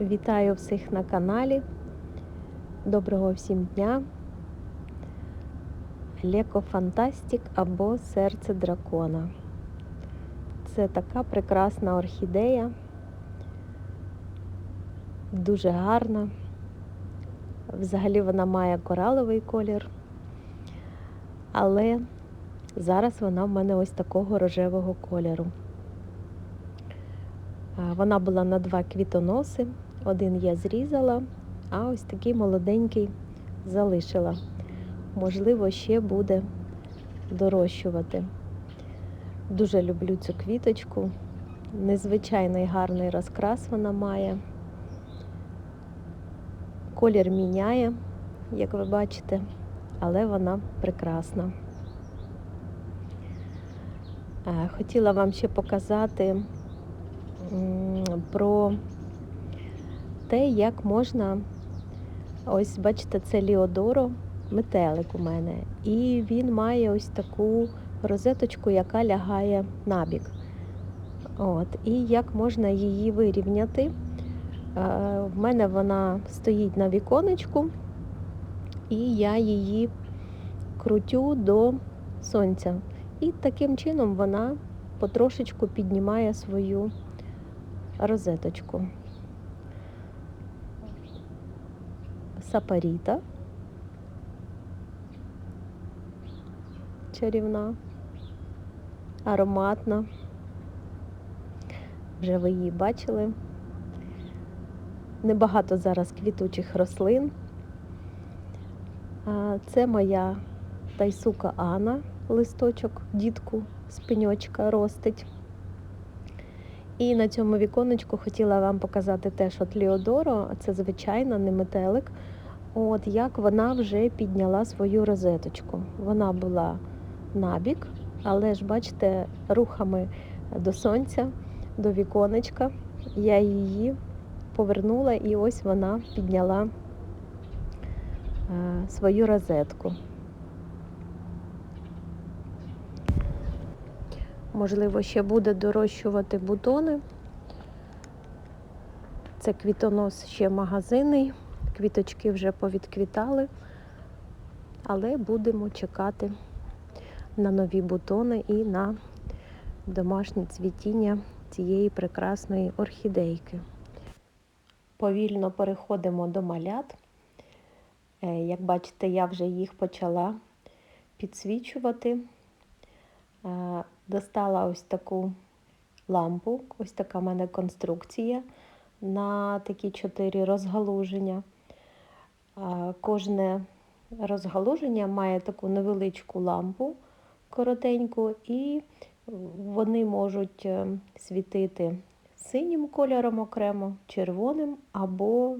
Вітаю всіх на каналі. Доброго всім дня. Леко Фантастік або Серце дракона. Це така прекрасна орхідея, дуже гарна. Взагалі вона має кораловий колір, але зараз вона в мене ось такого рожевого кольору. Вона була на два квітоноси. Один я зрізала, а ось такий молоденький залишила. Можливо, ще буде дорощувати. Дуже люблю цю квіточку. Незвичайний гарний розкрас вона має. Колір міняє, як ви бачите, але вона прекрасна. Е, Хотіла вам ще показати про те, як можна, ось бачите, це Ліодоро, метелик у мене. І він має ось таку розеточку, яка лягає набік. От, І як можна її вирівняти? Е, В мене вона стоїть на віконечку, і я її крутю до сонця. І таким чином вона потрошечку піднімає свою розеточку. Сапаріта. Чарівна, ароматна. Вже ви її бачили. Небагато зараз квітучих рослин. Це моя тайсука Анна, листочок, дітку з пеньочка ростить. І на цьому віконечку хотіла вам показати теж от Ліодоро, це звичайно не метелик. От як вона вже підняла свою розеточку. Вона була набік, але ж, бачите, рухами до сонця, до віконечка. Я її повернула і ось вона підняла е, свою розетку. Можливо, ще буде дорощувати бутони. Це квітонос ще магазинний, квіточки вже повідквітали, але будемо чекати на нові бутони і на домашнє цвітіння цієї прекрасної орхідейки. Повільно переходимо до малят. Е, Як бачите, я вже їх почала підсвічувати. Е, Достала ось таку лампу, ось така в мене конструкція на такі чотири розгалуження. Кожне розгалуження має таку невеличку лампу коротеньку, і вони можуть е, світити синім кольором окремо, червоним або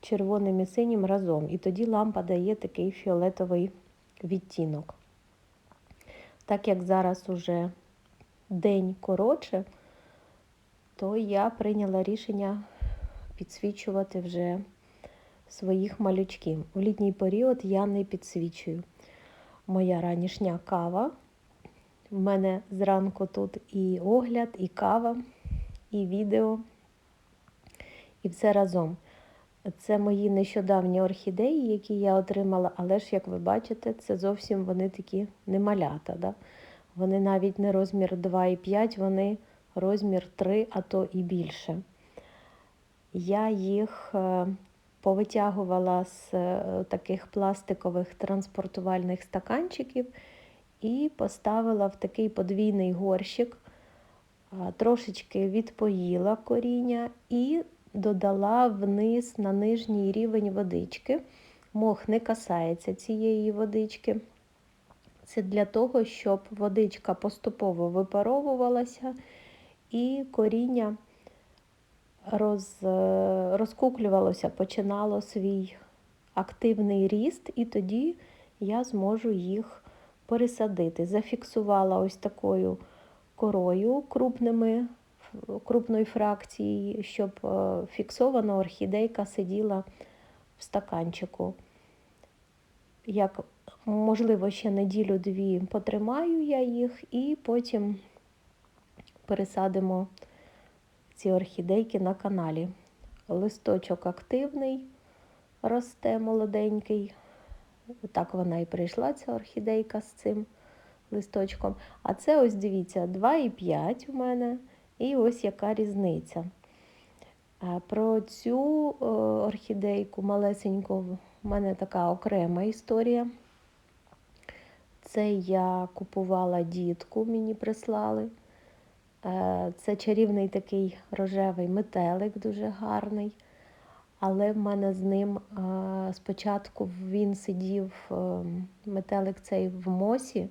червоним і синім разом. І тоді лампа дає такий фіолетовий відтінок. Так як зараз уже день коротше, то я прийняла рішення підсвічувати вже своїх малючків. У літній період я не підсвічую. Моя ранішня кава. У мене зранку тут і огляд, і кава, і відео, і все разом. Це мої нещодавні орхідеї, які я отримала, але ж, як ви бачите, це зовсім вони такі не малята. Да? Вони навіть не розмір 2,5, вони розмір 3, а то і більше. Я їх е, повитягувала з е, таких пластикових транспортувальних стаканчиків і поставила в такий подвійний горщик, трошечки відпоїла коріння і додала вниз на нижній рівень водички. Мох не касається цієї водички. Це для того, щоб водичка поступово випаровувалася і коріння роз, розкуклювалося, починало свій активний ріст, і тоді я зможу їх пересадити. Зафіксувала ось такою корою крупними, крупної фракції, щоб фіксована орхідейка сиділа в стаканчику. Як, можливо, ще неділю-дві потримаю я їх і потім пересадимо ці орхідейки на каналі. листочок активний, росте молоденький. Так вона і прийшла, ця орхідейка з цим листочком. А це ось дивіться, 2,5 у мене, і ось яка різниця. Про цю орхідейку малесеньку в мене така окрема історія. Це я купувала дітку, мені прислали. Е, Це чарівний такий рожевий метелик, дуже гарний. Але в мене з ним е, спочатку він сидів, е, метелик цей в мосі,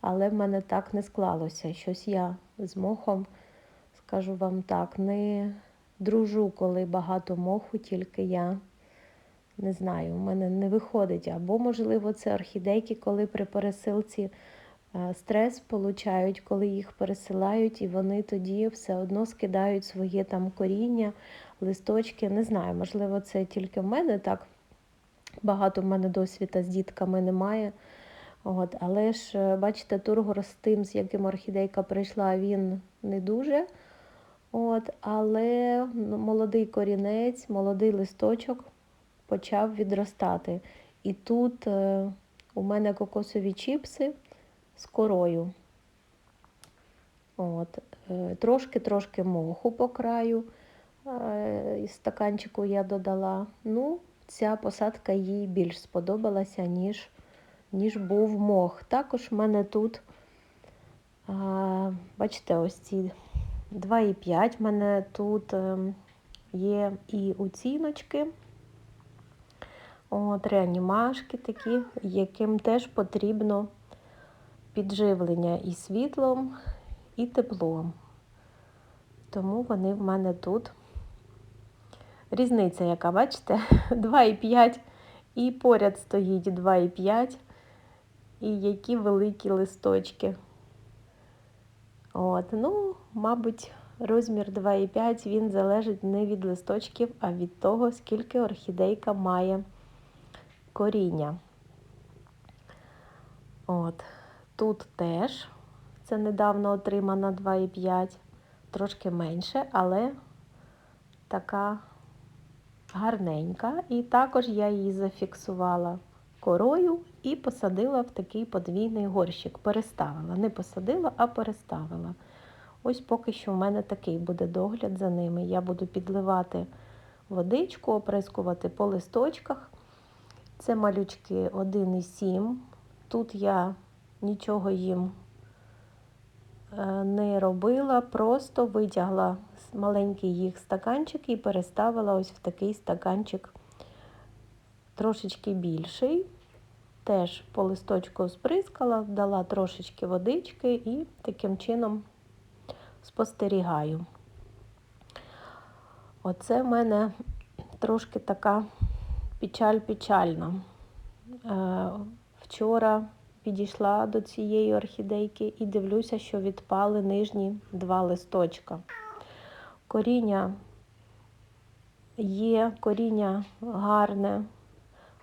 але в мене так не склалося. Щось я з мохом, скажу вам так, не дружу, коли багато моху, тільки я не знаю, у мене не виходить. Або, можливо, це орхідейки, коли при пересилці стрес получають, коли їх пересилають, і вони тоді все одно скидають своє там коріння, листочки. Не знаю, можливо, це тільки в мене так. Багато в мене досвіда з дітками немає. От, але ж, е, бачите, тургор з тим, з яким орхідейка прийшла, він не дуже. От, але ну, молодий корінець, молодий листочок почав відростати. І тут е, у мене кокосові чіпси з корою. От, е, Трошки-трошки моху по краю е, із стаканчику я додала. Ну, ця посадка їй більш сподобалася, ніж, ніж був мох. Також в мене тут, бачите, ось ці 2,5. В мене тут ем, є і оціночки. От, реанімашки такі, яким теж потрібно підживлення і світлом, і теплом. Тому вони в мене тут. Різниця, яка, бачите, 2,5 і поряд стоїть 2,5, і які великі листочки. От, ну, мабуть, розмір 2,5 він залежить не від листочків, а від того, скільки орхідейка має коріння. От. Тут теж це недавно отримана 2,5, трошки менше, але така гарненька. І також я її зафіксувала корою і посадила в такий подвійний горщик. Переставила. Не посадила, а переставила. Ось поки що в мене такий буде догляд за ними. Я буду підливати водичку, оприскувати по листочках. Це малючки 1,7. Тут я нічого їм е, не робила, просто витягла маленький їх стаканчик і переставила ось в такий стаканчик трошечки більший. Теж по листочку сприскала, дала трошечки водички і таким чином спостерігаю. Оце в мене трошки така печаль печальна. Е, вчора підійшла до цієї орхідейки і дивлюся, що відпали нижні два листочка. Коріння є, коріння гарне,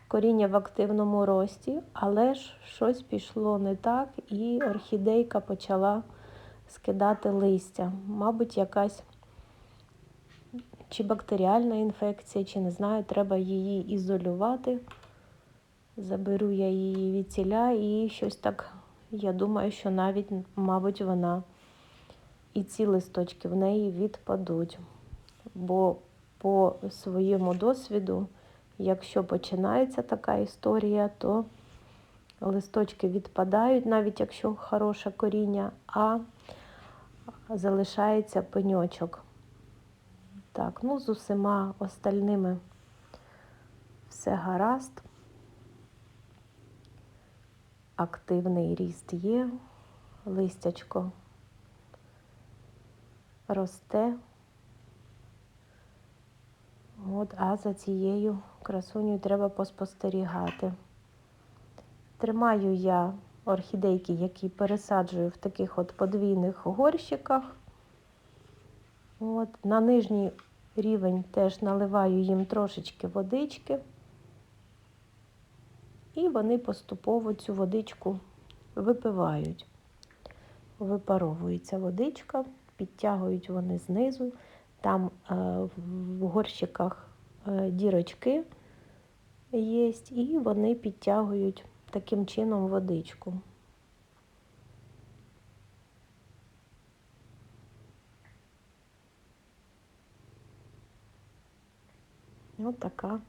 коріння в активному рості, але ж щось пішло не так, і орхідейка почала скидати листя. Мабуть, якась чи бактеріальна інфекція, чи не знаю, треба її ізолювати. Заберу я її від ціля і щось так, я думаю, що навіть, мабуть, вона і ці листочки в неї відпадуть. Бо по своєму досвіду, якщо починається така історія, то листочки відпадають, навіть якщо хороше коріння, а залишається пеньочок. Так, ну з усіма остальними все гаразд. Активний ріст є, листячко росте. От, а за цією красунею треба поспостерігати. Тримаю я орхідейки, які пересаджую в таких от подвійних горщиках. От, На нижній рівень теж наливаю їм трошечки водички. І вони поступово цю водичку випивають. Випаровується водичка, підтягують вони знизу. Там е, в горщиках е, дірочки є, і вони підтягують таким чином водичку. Ось така.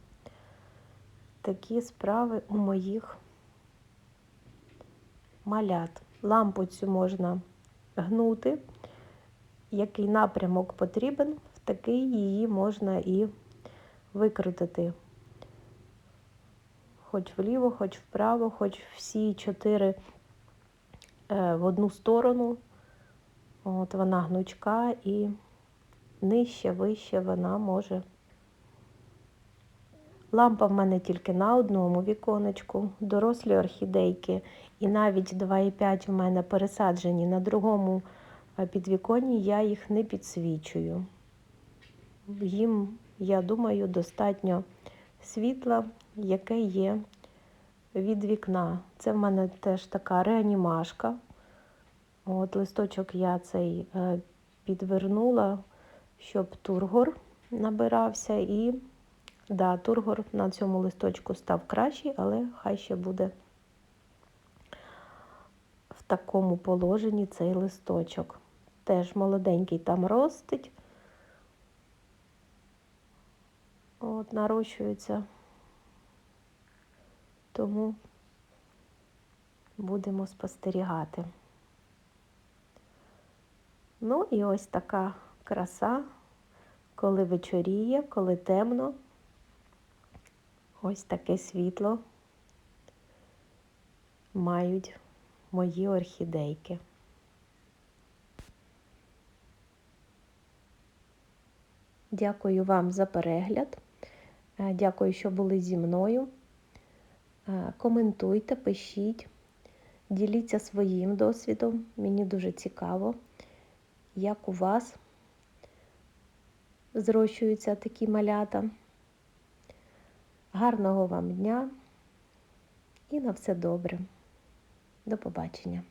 Такі справи у моїх малят. Лампу цю можна гнути. Який напрямок потрібен, в такий її можна і викрутити. Хоч вліво, хоч вправо, хоч всі чотири е, в одну сторону. От вона гнучка і нижче, вище вона може. Лампа в мене тільки на одному віконечку, дорослі орхідейки, і навіть 2,5 в мене пересаджені на другому підвіконні, я їх не підсвічую. Їм, я думаю, достатньо світла, яке є від вікна. Це в мене теж така реанімашка. От Листочок я цей е, підвернула, щоб тургор набирався і Да, тургор на цьому листочку став кращий, але хай ще буде в такому положенні цей листочок. Теж молоденький там ростить, от, нарощується, тому будемо спостерігати. Ну і ось така краса, коли вечоріє, коли темно. Ось таке світло мають мої орхідейки. Дякую вам за перегляд. Е, Дякую, що були зі мною. Е, Коментуйте, пишіть, діліться своїм досвідом. Мені дуже цікаво, як у вас зрощуються такі малята. Гарного вам дня і на все добре. До побачення.